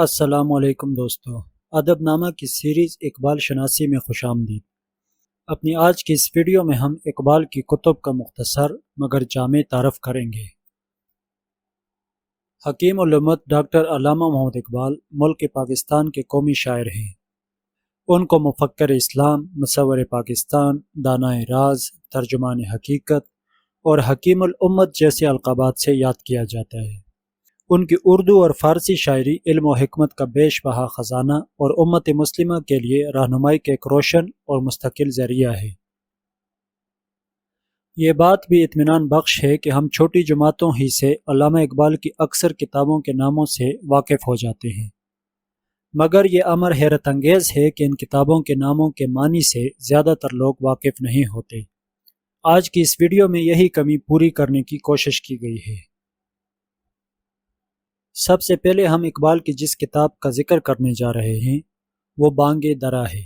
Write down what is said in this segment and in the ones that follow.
السلام علیکم دوستو، ادب نامہ کی سیریز اقبال شناسی میں خوش آمدید۔ اپنی آج کی اس ویڈیو میں ہم اقبال کی کتب کا مختصر مگر جامع تعارف کریں گے۔ حکیم علمت ڈاکٹر علامہ محمد اقبال ملک پاکستان کے قومی شاعر ہیں۔ ان کو مفکر اسلام، مصور پاکستان دانائے راز، ترجمان حقیقت اور حکیم الامت جیسے القابات سے یاد کیا جاتا ہے۔ ان کی اردو اور فارسی شاعری، علم و حکمت کا بیش بہا خزانہ اور امت مسلمہ کے لیے رہنمائی کے ایک روشن اور مستقل ذریعہ ہے۔ یہ بات بھی اطمینان بخش ہے کہ ہم چھوٹی جماعتوں ہی سے علامہ اقبال کی اکثر کتابوں کے ناموں سے واقف ہو جاتے ہیں۔ مگر یہ امر حیرت انگیز ہے کہ ان کتابوں کے ناموں کے معنی سے زیادہ تر لوگ واقف نہیں ہوتے۔ آج کی اس ویڈیو میں یہی کمی پوری کرنے کی کوشش کی گئی ہے۔ سب سے پہلے ہم اقبال کی جس کتاب کا ذکر کرنے جا رہے ہیں، وہ بانگ درا ہے۔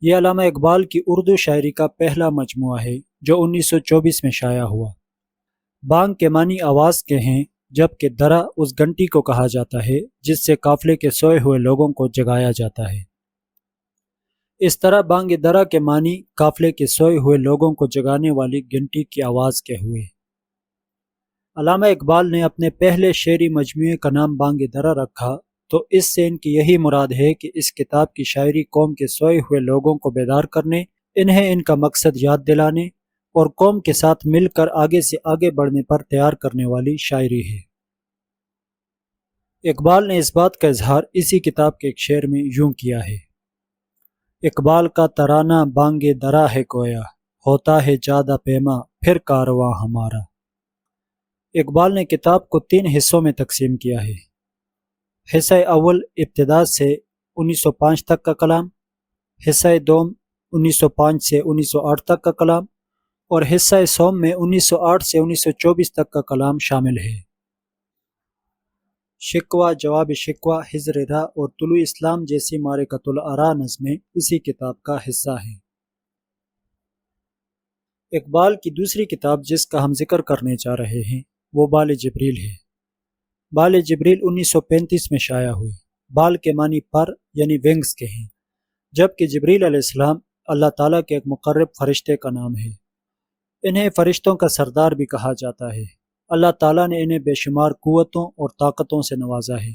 یہ علامہ اقبال کی اردو شاعری کا پہلا مجموعہ ہے، جو انیس سو چوبیس میں شائع ہوا۔ بانگ کے معنی آواز کے ہیں، جبکہ درا اس گھنٹی کو کہا جاتا ہے، جس سے قافلے کے سوئے ہوئے لوگوں کو جگایا جاتا ہے۔ اس طرح بانگ درا کے معنی قافلے کے سوئے ہوئے لوگوں کو جگانے والی گھنٹی کی آواز کے ہوئے۔ علامہ اقبال نے اپنے پہلے شعری مجموعے کا نام بانگ درا رکھا، تو اس سے ان کی یہی مراد ہے کہ اس کتاب کی شاعری قوم کے سوئے ہوئے لوگوں کو بیدار کرنے، انہیں ان کا مقصد یاد دلانے اور قوم کے ساتھ مل کر آگے سے آگے بڑھنے پر تیار کرنے والی شاعری ہے۔ اقبال نے اس بات کا اظہار اسی کتاب کے ایک شعر میں یوں کیا ہے۔ اقبال کا ترانہ بانگ درا ہے کویا ہوتا ہے جادہ پیما، پھر کارواں ہمارا۔ اقبال نے کتاب کو تین حصوں میں تقسیم کیا ہے۔ حصہ اول ابتدا سے انیس سو پانچ تک کا کلام، حصہ دوم انیس سو پانچ سے انیس سو آٹھ تک کا کلام، اور حصہ سوم میں انیس سو آٹھ سے انیس سو چوبیس تک کا کلام شامل ہے۔ شکوہ، جواب شکوہ، حضر راہ اور طلوع اسلام جیسی مارکت العرا نظمیں اسی کتاب کا حصہ ہیں اقبال کی دوسری کتاب جس کا ہم ذکر کرنے جا رہے ہیں وہ بال جبریل ہے۔ بال جبریل انیس سو پینتیس میں شائع ہوئی۔ بال کے معنی پر یعنی ونگز کے ہیں۔ جبکہ جبریل علیہ السلام اللہ تعالیٰ کے ایک مقرب فرشتے کا نام ہے۔ انہیں فرشتوں کا سردار بھی کہا جاتا ہے۔ اللہ تعالیٰ نے انہیں بے شمار قوتوں اور طاقتوں سے نوازا ہے۔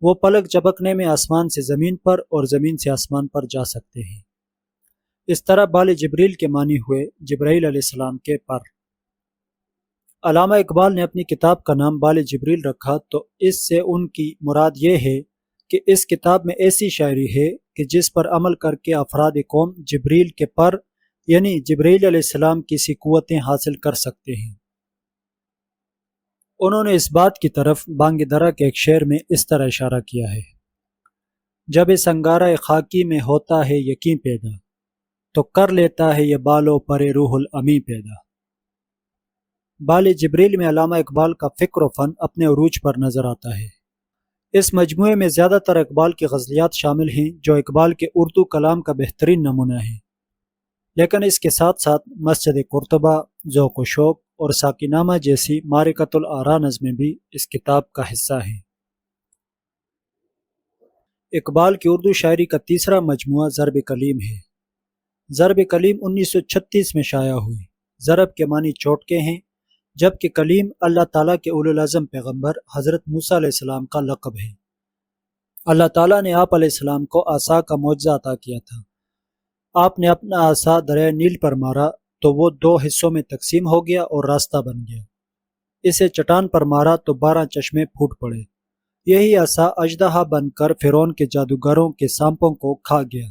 وہ پلک جبکنے میں آسمان سے زمین پر اور زمین سے آسمان پر جا سکتے ہیں۔ اس طرح بال جبریل کے معنی ہوئے جبرائیل علیہ السلام کے پر۔ علامہ اقبال نے اپنی کتاب کا نام بال جبریل رکھا تو اس سے ان کی مراد یہ ہے کہ اس کتاب میں ایسی شاعری ہے کہ جس پر عمل کر کے افراد قوم جبریل کے پر یعنی جبریل علیہ السلام کسی قوتیں حاصل کر سکتے ہیں۔ انہوں نے اس بات کی طرف بانگ درا کے ایک شعر میں اس طرح اشارہ کیا ہے۔ جب اس انگارہ خاکی میں ہوتا ہے یقین پیدا، تو کر لیتا ہے یہ بالو پر روح الامی پیدا۔ بال جبریل میں علامہ اقبال کا فکر و فن اپنے عروج پر نظر آتا ہے۔ اس مجموعے میں زیادہ تر اقبال کی غزلیات شامل ہیں جو اقبال کے اردو کلام کا بہترین نمونہ ہیں لیکن اس کے ساتھ ساتھ مسجد قرطبہ، ذوق و شوق اور ساکینامہ جیسی مارکت العرا نظمیں بھی اس کتاب کا حصہ ہیں۔ اقبال کی اردو شاعری کا تیسرا مجموعہ ضرب کلیم ہے۔ ضرب کلیم انیس سو چھتیس میں شائع ہوئی۔ ضرب کے معنی چوٹکے ہیں۔ جبکہ کلیم اللہ تعالیٰ کے اول الاظم پیغمبر حضرت موسیٰ علیہ السلام کا لقب ہے۔ اللہ تعالیٰ نے آپ علیہ السلام کو آسا کا معجزہ عطا کیا تھا۔ آپ نے اپنا آسا دریا نیل پر مارا تو وہ دو حصوں میں تقسیم ہو گیا اور راستہ بن گیا۔ اسے چٹان پر مارا تو بارہ چشمے پھوٹ پڑے۔ یہی آسا اجدہا بن کر فرون کے جادوگروں کے سانپوں کو کھا گیا۔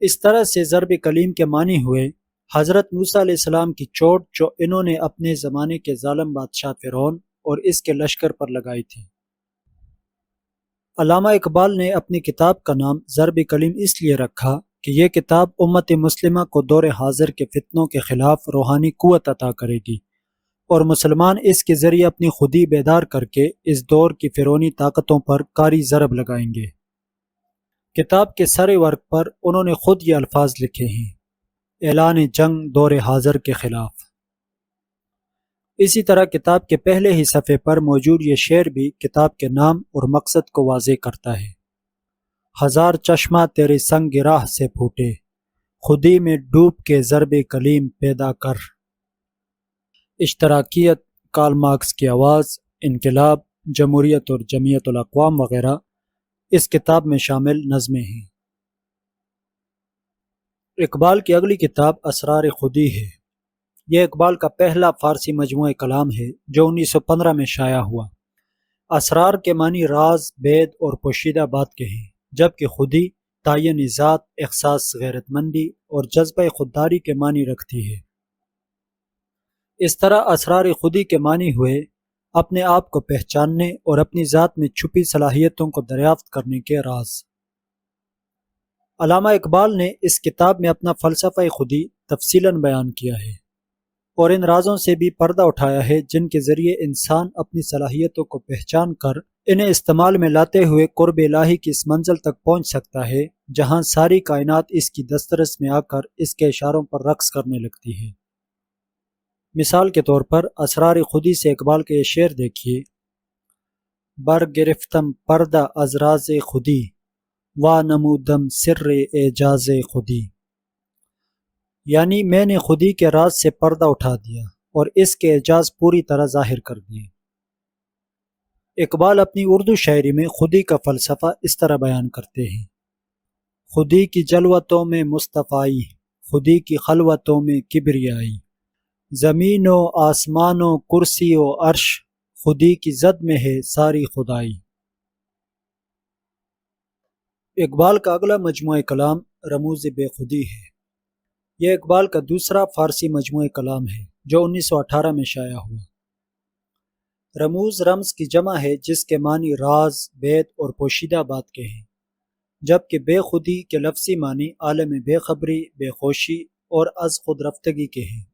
اس طرح سے ضرب کلیم کے معنی ہوئے حضرت موسیٰ علیہ السلام کی چوٹ جو انہوں نے اپنے زمانے کے ظالم بادشاہ فرعون اور اس کے لشکر پر لگائی تھی۔ علامہ اقبال نے اپنی کتاب کا نام ضرب کلیم اس لیے رکھا کہ یہ کتاب امت مسلمہ کو دور حاضر کے فتنوں کے خلاف روحانی قوت عطا کرے گی اور مسلمان اس کے ذریعے اپنی خودی بیدار کر کے اس دور کی فرونی طاقتوں پر کاری ضرب لگائیں گے۔ کتاب کے سارے ورک پر انہوں نے خود یہ الفاظ لکھے ہیں۔ اعلان جنگ دور حاضر کے خلاف۔ اسی طرح کتاب کے پہلے ہی صفحے پر موجود یہ شعر بھی کتاب کے نام اور مقصد کو واضح کرتا ہے۔ ہزار چشمہ تیرے سنگ راہ سے پھوٹے، خودی میں ڈوب کے ضرب کلیم پیدا کر۔ اشتراکیت کال مارکس کی آواز، انقلاب، جمہوریت اور جمعیت الاقوام وغیرہ اس کتاب میں شامل نظمیں ہیں۔ اقبال کی اگلی کتاب اسرار خودی ہے۔ یہ اقبال کا پہلا فارسی مجموعہ کلام ہے جو انیس سو پندرہ میں شائع ہوا۔ اسرار کے معنی راز، بید اور پوشیدہ بات کے ہیں، جبکہ خودی تعین ذات، احساس غیرت مندی اور جذبہ خودداری کے معنی رکھتی ہے۔ اس طرح اسرار خودی کے معنی ہوئے اپنے آپ کو پہچاننے اور اپنی ذات میں چھپی صلاحیتوں کو دریافت کرنے کے راز۔ علامہ اقبال نے اس کتاب میں اپنا فلسفہ خودی تفصیل بیان کیا ہے اور ان رازوں سے بھی پردہ اٹھایا ہے جن کے ذریعے انسان اپنی صلاحیتوں کو پہچان کر انہیں استعمال میں لاتے ہوئے قرب الہی کی اس منزل تک پہنچ سکتا ہے، جہاں ساری کائنات اس کی دسترس میں آ کر اس کے اشاروں پر رقص کرنے لگتی ہے۔ مثال کے طور پر اسرار خودی سے اقبال کے یہ شعر دیکھیے۔ بر گرفتم پردہ ازراز خودی۔ وا نمودم سر اعجاز خودی۔ یعنی میں نے خودی کے راز سے پردہ اٹھا دیا اور اس کے اعجاز پوری طرح ظاہر کر دیے۔ اقبال اپنی اردو شاعری میں خودی کا فلسفہ اس طرح بیان کرتے ہیں۔ خودی کی جلوتوں میں مصطفی، خودی کی خلوتوں میں کبریائی۔ زمین و آسمان و کرسی و عرش، خودی کی زد میں ہے ساری خدائی۔ اقبال کا اگلا مجموعہ کلام رموز بے خودی ہے۔ یہ اقبال کا دوسرا فارسی مجموعہ کلام ہے جو انیس سو اٹھارہ میں شائع ہوا۔ رموز رمز کی جمع ہے جس کے معنی راز، بیت اور پوشیدہ بات کے ہیں۔ جبکہ بے خودی کے لفظی معنی عالم بے خبری، بے خوشی اور از خود رفتگی کے ہیں۔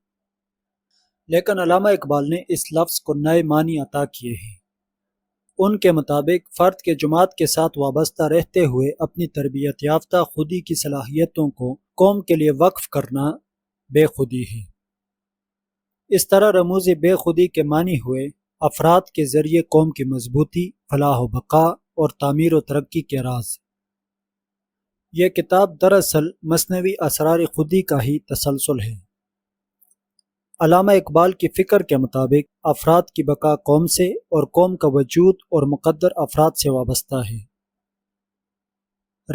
لیکن علامہ اقبال نے اس لفظ کو نئے معنی عطا کیے ہیں۔ ان کے مطابق فرد کے جماعت کے ساتھ وابستہ رہتے ہوئے اپنی تربیت یافتہ خودی کی صلاحیتوں کو قوم کے لیے وقف کرنا بے خودی ہے۔ اس طرح رموز بے خودی کے معنی ہوئے افراد کے ذریعے قوم کی مضبوطی، فلاح و بقا اور تعمیر و ترقی کے راز۔ یہ کتاب دراصل مصنوعی اسرار خودی کا ہی تسلسل ہے۔ علامہ اقبال کی فکر کے مطابق افراد کی بقا قوم سے اور قوم کا وجود اور مقدر افراد سے وابستہ ہے۔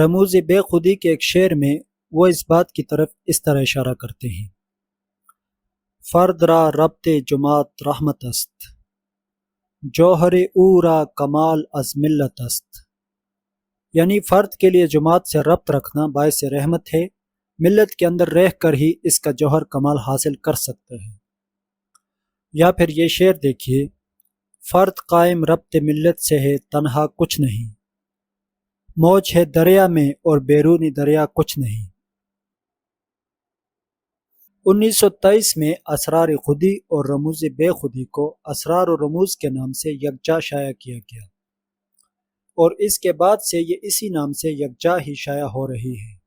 رموز بے خودی کے ایک شعر میں وہ اس بات کی طرف اس طرح اشارہ کرتے ہیں۔ فرد را ربط جماعت رحمت است، جوہر او را کمال از ملت است۔ یعنی فرد کے لیے جماعت سے ربط رکھنا باعث رحمت ہے ملت کے اندر رہ کر ہی اس کا جوہر کمال حاصل کر سکتا ہے یا پھر یہ شعر دیکھیے، فرد قائم ربط ملت سے ہے، تنہا کچھ نہیں۔ موج ہے دریا میں اور بیرونی دریا کچھ نہیں۔ انیس سو تیئیس میں اسرار خودی اور رموز بے خودی کو اسرار و رموز کے نام سے یکجا شائع کیا گیا۔ اور اس کے بعد سے یہ اسی نام سے یکجا ہی شائع ہو رہی ہے۔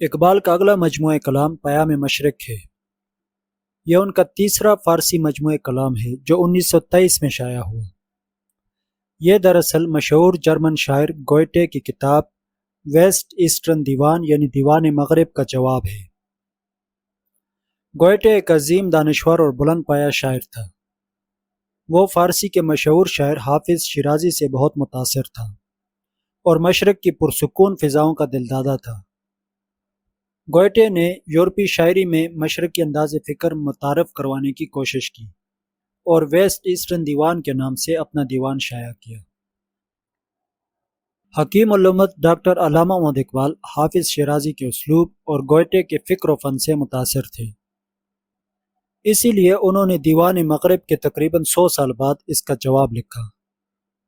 اقبال کا اگلا مجموعہ کلام پیام مشرق ہے۔ یہ ان کا تیسرا فارسی مجموعہ کلام ہے جو انیس سو تیئیس میں شائع ہوا۔ یہ دراصل مشہور جرمن شاعر گوئٹے کی کتاب ویسٹ ایسٹرن دیوان یعنی دیوان مغرب کا جواب ہے۔ گوئٹے ایک عظیم دانشور اور بلند پایا شاعر تھا۔ وہ فارسی کے مشہور شاعر حافظ شیرازی سے بہت متاثر تھا اور مشرق کی پرسکون فضاؤں کا دلدادہ تھا۔ گوئٹے نے یورپی شاعری میں مشرقی انداز فکر متعارف کروانے کی کوشش کی اور ویسٹ ایسٹرن دیوان کے نام سے اپنا دیوان شائع کیا۔ حکیم علومت ڈاکٹر علامہ محمد اقبال حافظ شیرازی کے اسلوب اور گوئٹے کے فکر و فن سے متاثر تھے۔ اسی لیے انہوں نے دیوان مغرب کے تقریباً سو سال بعد اس کا جواب لکھا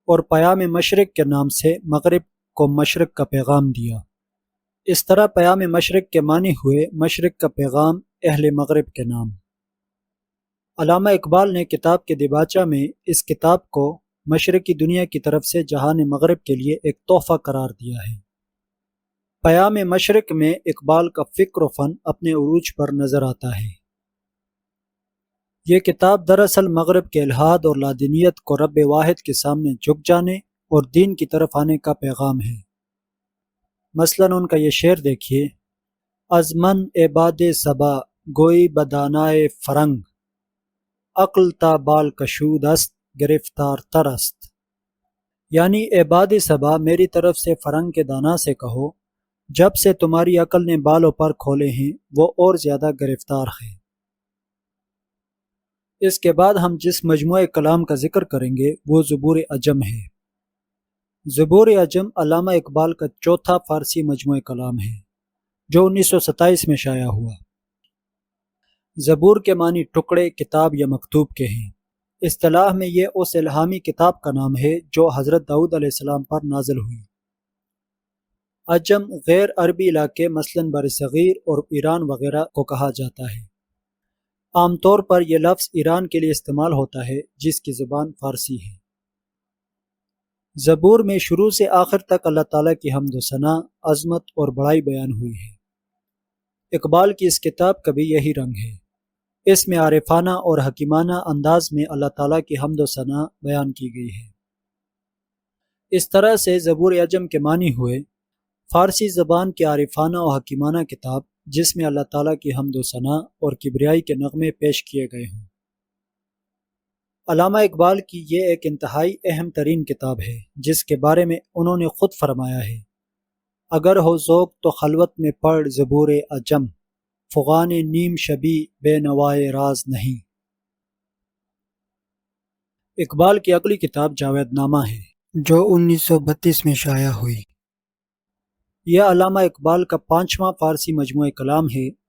اور پیام مشرق کے نام سے مغرب کو مشرق کا پیغام دیا۔ اس طرح پیام مشرق کے معنی ہوئے مشرق کا پیغام اہل مغرب کے نام۔ علامہ اقبال نے کتاب کے دباچہ میں اس کتاب کو مشرقی دنیا کی طرف سے جہان مغرب کے لیے ایک تحفہ قرار دیا ہے۔ پیام مشرق میں اقبال کا فکر و فن اپنے عروج پر نظر آتا ہے۔ یہ کتاب دراصل مغرب کے الہاد اور لادینیت کو رب واحد کے سامنے جھک جانے اور دین کی طرف آنے کا پیغام ہے۔ مثلا ان کا یہ شعر دیکھیے ازمن عباد صبا، گوئی بدانائے فرنگ، عقل تا بال کشود است، گرفتار ترست یعنی عباد صبا، میری طرف سے فرنگ کے دانا سے کہو، جب سے تمہاری عقل نے بالوں پر کھولے ہیں، وہ اور زیادہ گرفتار ہے اس کے بعد ہم جس مجموعہ کلام کا ذکر کریں گے، وہ زبور اجم ہے۔ زبور اجم علامہ اقبال کا چوتھا فارسی مجموعہ کلام ہے، جو انیس سو ستائیس میں شائع ہوا۔ زبور کے معنی ٹکڑے، کتاب یا مکتوب کے ہیں۔ اصطلاح میں یہ اس الہامی کتاب کا نام ہے جو حضرت داؤد علیہ السلام پر نازل ہوئی۔ اجم غیر عربی علاقے، مثلا بر صغیر اور ایران وغیرہ کو کہا جاتا ہے۔ عام طور پر یہ لفظ ایران کے لیے استعمال ہوتا ہے، جس کی زبان فارسی ہے۔ زبور میں شروع سے آخر تک اللہ تعالیٰ کی حمد و ثناء، عظمت اور بڑائی بیان ہوئی ہے۔ اقبال کی اس کتاب کا بھی یہی رنگ ہے۔ اس میں عارفانہ اور حکیمانہ انداز میں اللہ تعالیٰ کی حمد و ثناء بیان کی گئی ہے۔ اس طرح سے زبور اعظم کے معنی ہوئے فارسی زبان کی عارفانہ و حکیمانہ کتاب، جس میں اللہ تعالیٰ کی حمد و ثناء اور کبریائی کے نغمے پیش کیے گئے ہوں۔ علامہ اقبال کی یہ ایک انتہائی اہم ترین کتاب ہے، جس کے بارے میں انہوں نے خود فرمایا ہے۔ اگر ہو ذوق تو خلوت میں پڑھ زبور اجم، فغان نیم شبی بے نوائے راز نہیں۔ اقبال کی اگلی کتاب جاوید نامہ ہے، جو انیس سو بتیس میں شائع ہوئی۔ یہ علامہ اقبال کا پانچواں فارسی مجموعہ کلام ہے۔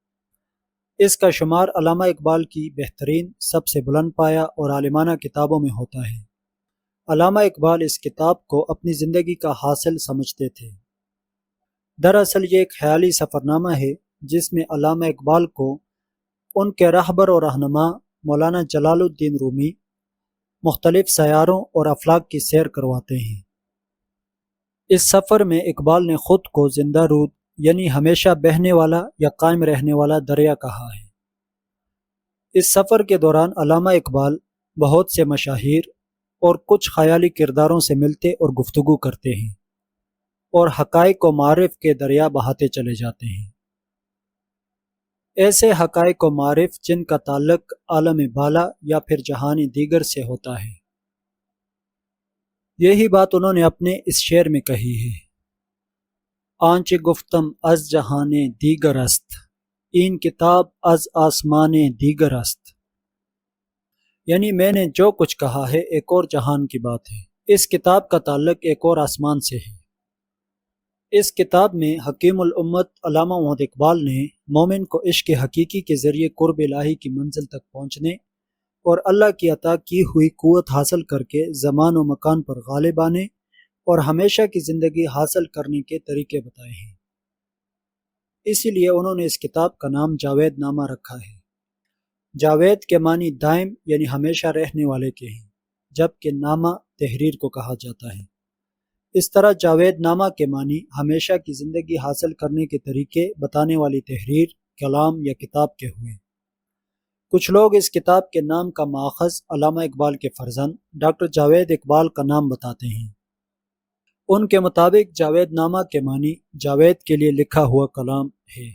اس کا شمار علامہ اقبال کی بہترین سب سے بلند پایا اور عالمانہ کتابوں میں ہوتا ہے۔ علامہ اقبال اس کتاب کو اپنی زندگی کا حاصل سمجھتے تھے۔ دراصل یہ ایک خیالی سفر نامہ ہے جس میں علامہ اقبال کو ان کے رہبر اور رہنما مولانا جلال الدین رومی مختلف سیاروں اور افلاق کی سیر کرواتے ہیں۔ اس سفر میں اقبال نے خود کو زندہ رود یعنی ہمیشہ بہنے والا یا قائم رہنے والا دریا کہا ہے۔ اس سفر کے دوران علامہ اقبال بہت سے مشاہیر اور کچھ خیالی کرداروں سے ملتے اور گفتگو کرتے ہیں اور حقائق و معرف کے دریا بہاتے چلے جاتے ہیں۔ ایسے حقائق و معرف جن کا تعلق عالم بالا یا پھر جہانی دیگر سے ہوتا ہے۔ یہی بات انہوں نے اپنے اس شعر میں کہی ہے۔ آنچ گفتم از جہان دیگر است، این کتاب از آسمان دیگر است۔ یعنی میں نے جو کچھ کہا ہے ایک اور جہان کی بات ہے۔ اس کتاب کا تعلق ایک اور آسمان سے ہے۔ اس کتاب میں حکیم الامت علامہ محمد اقبال نے مومن کو عشق حقیقی کے ذریعے قرب الہی کی منزل تک پہنچنے اور اللہ کی عطا کی ہوئی قوت حاصل کر کے زمان و مکان پر غالب آنے اور ہمیشہ کی زندگی حاصل کرنے کے طریقے بتائے ہیں۔ اسی لیے انہوں نے اس کتاب کا نام جاوید نامہ رکھا ہے۔ جاوید کے معنی دائم یعنی ہمیشہ رہنے والے کے ہیں، جبکہ نامہ تحریر کو کہا جاتا ہے۔ اس طرح جاوید نامہ کے معنی ہمیشہ کی زندگی حاصل کرنے کے طریقے بتانے والی تحریر، کلام یا کتاب کے ہوئے۔ کچھ لوگ اس کتاب کے نام کا ماخذ علامہ اقبال کے فرزند ڈاکٹر جاوید اقبال کا نام بتاتے ہیں۔ ان کے مطابق جاوید نامہ کے معنی جاوید کے لیے لکھا ہوا کلام ہے۔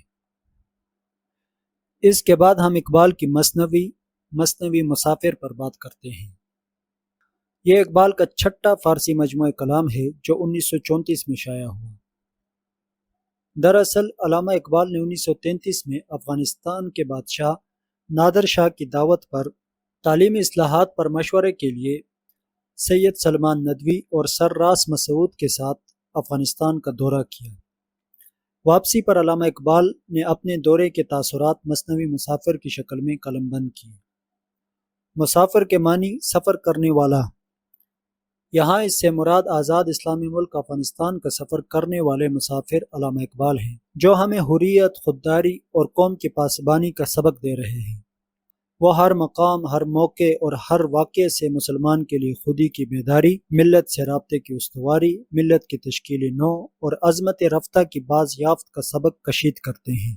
اس کے بعد ہم اقبال کی مصنوعی مصنوعی مسافر پر بات کرتے ہیں۔ یہ اقبال کا چھٹا فارسی مجموعہ کلام ہے جو انیس سو چونتیس میں شائع ہوا۔ دراصل علامہ اقبال نے انیس سو تینتیس میں افغانستان کے بادشاہ نادر شاہ کی دعوت پر تعلیمی اصلاحات پر مشورے کے لیے سید سلمان ندوی اور سر راس مسعود کے ساتھ افغانستان کا دورہ کیا۔ واپسی پر علامہ اقبال نے اپنے دورے کے تاثرات مصنوعی مسافر کی شکل میں قلم بند کیے۔ مسافر کے معنی سفر کرنے والا۔ یہاں اس سے مراد آزاد اسلامی ملک افغانستان کا سفر کرنے والے مسافر علامہ اقبال ہیں، جو ہمیں حریت، خودداری اور قوم کی پاسبانی کا سبق دے رہے ہیں۔ وہ ہر مقام، ہر موقع اور ہر واقعے سے مسلمان کے لیے خودی کی بیداری، ملت سے رابطے کی استواری، ملت کی تشکیلی نو اور عظمت رفتہ کی باز یافت کا سبق کشید کرتے ہیں۔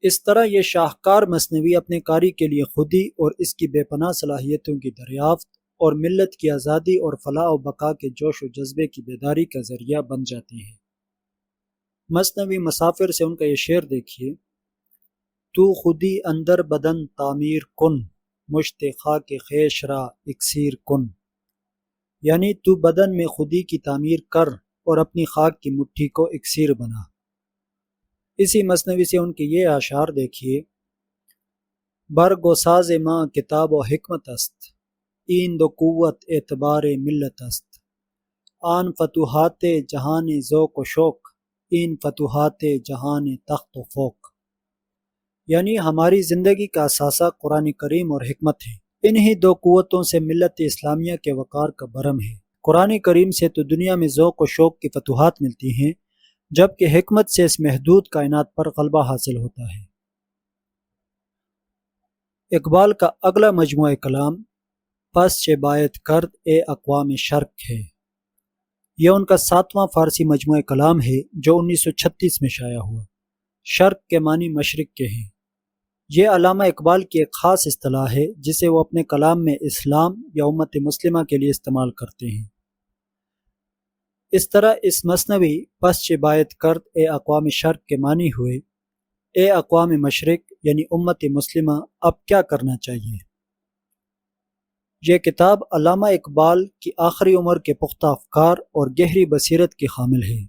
اس طرح یہ شاہکار مصنوعی اپنے کاری کے لیے خودی اور اس کی بے پناہ صلاحیتوں کی دریافت اور ملت کی آزادی اور فلاح و بقا کے جوش و جذبے کی بیداری کا ذریعہ بن جاتی ہے مصنوعی مسافر سے ان کا یہ شعر دیکھیے۔ تو خودی اندر بدن تعمیر کن مشتخا کے خیش را اکسیر کن۔ یعنی تو بدن میں خودی کی تعمیر کر اور اپنی خاک کی مٹھی کو اکسیر بنا۔ اسی مصنوعی سے ان کے یہ اشعار دیکھیے۔ برگ و ساز ماں کتاب و حکمت است این دو قوت اعتبار ملت است۔ آن فتوحات جہان ذوق و شوق، این فتوحات جہان تخت و فوق۔ یعنی ہماری زندگی کا اثاثہ قرآن کریم اور حکمت ہے۔ انہی دو قوتوں سے ملت اسلامیہ کے وقار کا برم ہے۔ قرآن کریم سے تو دنیا میں ذوق و شوق کی فتوحات ملتی ہیں، جبکہ حکمت سے اس محدود کائنات پر غلبہ حاصل ہوتا ہے۔ اقبال کا اگلا مجموعہ کلام، پس باعت کرد اے اقوام شرک ہے۔ یہ ان کا ساتواں فارسی مجموعہ کلام ہے جو انیس سو چھتیس میں شائع ہوا۔ شرک کے معنی مشرق کے ہیں۔ یہ علامہ اقبال کی ایک خاص اصطلاح ہے جسے وہ اپنے کلام میں اسلام یا امت مسلمہ کے لیے استعمال کرتے ہیں۔ اس طرح اس مصنوعی پس باعت کرد اے اقوام شرق کے معنی ہوئے۔ اے اقوام مشرق یعنی امت مسلمہ اب کیا کرنا چاہیے؟ یہ کتاب علامہ اقبال کی آخری عمر کے پختہ افکار اور گہری بصیرت کی حامل ہے۔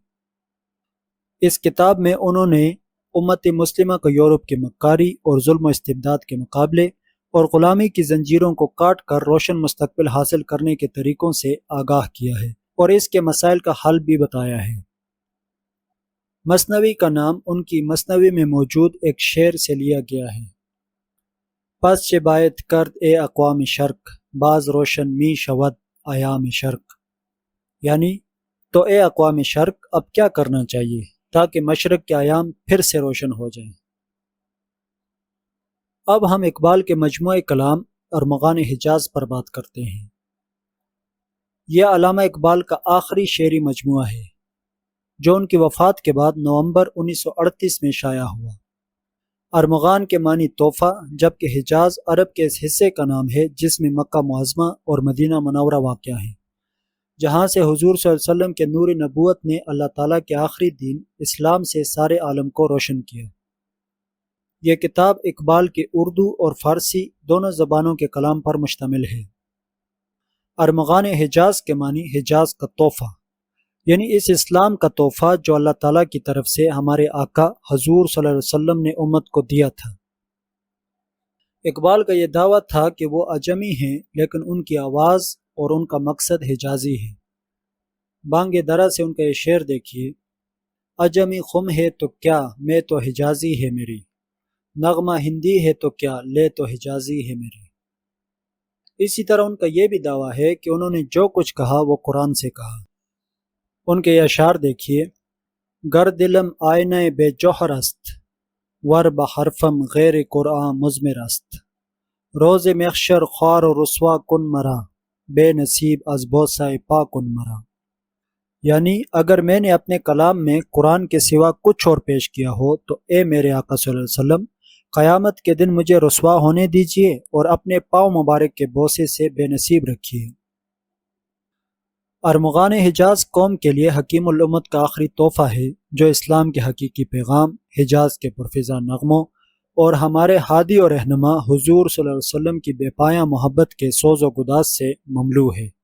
اس کتاب میں انہوں نے امت مسلمہ کو یورپ کے مکاری اور ظلم و استبداد کے مقابلے اور غلامی کی زنجیروں کو کاٹ کر روشن مستقبل حاصل کرنے کے طریقوں سے آگاہ کیا ہے اور اس کے مسائل کا حل بھی بتایا ہے۔ مصنوعی کا نام ان کی مصنوعی میں موجود ایک شعر سے لیا گیا ہے۔ پس شبایت کرد اے اقوام شرق بعض روشن می شود ایام شرق۔ یعنی تو اے اقوام شرق، اب کیا کرنا چاہیے؟ تاکہ مشرق کے ایام پھر سے روشن ہو جائیں۔ اب ہم اقبال کے مجموعہ کلام اور مغان حجاز پر بات کرتے ہیں۔ یہ علامہ اقبال کا آخری شعری مجموعہ ہے، جو ان کی وفات کے بعد نومبر انیس سو اڑتیس میں شائع ہوا۔ ارمغان کے معنی تحفہ، جبکہ حجاز عرب کے اس حصے کا نام ہے جس میں مکہ معظمہ اور مدینہ منورہ واقع ہیں۔ جہاں سے حضور صلی اللہ علیہ وسلم کے نور نبوت نے اللہ تعالیٰ کے آخری دین اسلام سے سارے عالم کو روشن کیا۔ یہ کتاب اقبال کے اردو اور فارسی دونوں زبانوں کے کلام پر مشتمل ہے۔ ارمغان حجاز کے معنی حجاز کا تحفہ یعنی اس اسلام کا تحفہ جو اللہ تعالیٰ کی طرف سے ہمارے آقا حضور صلی اللہ علیہ وسلم نے امت کو دیا تھا۔ اقبال کا یہ دعویٰ تھا کہ وہ اجمی ہیں لیکن ان کی آواز اور ان کا مقصد حجازی ہے۔ بانگ درا سے ان کا یہ شعر دیکھیے۔ اجمی خم ہے تو کیا میں تو حجازی ہے میری۔ نغمہ ہندی ہے تو کیا لے تو حجازی ہے میری۔ اسی طرح ان کا یہ بھی دعویٰ ہے کہ انہوں نے جو کچھ کہا وہ قرآن سے کہا۔ ان کے اشعار دیکھیے۔ گر دلم آئین بے جوہر است ور بحرفم غیر قرآن مزمر است۔ روز مخشر خوار و رسوا کن مرا۔ بے نصیب از بوسا پا کن مرا۔ یعنی اگر میں نے اپنے کلام میں قرآن کے سوا کچھ اور پیش کیا ہو تو اے میرے آقا صلی اللہ علیہ وسلم، قیامت کے دن مجھے رسوا ہونے دیجیے اور اپنے پاؤں مبارک کے بوسے سے بے نصیب رکھیے۔ ارمغان حجاز قوم کے لیے حکیم الامت کا آخری تحفہ ہے، جو اسلام کے حقیقی پیغام، حجاز کے پرفضہ نغموں اور ہمارے ہادی اور رہنما حضور صلی اللہ علیہ وسلم کی بے پایا محبت کے سوز و گداز سے مملو ہے۔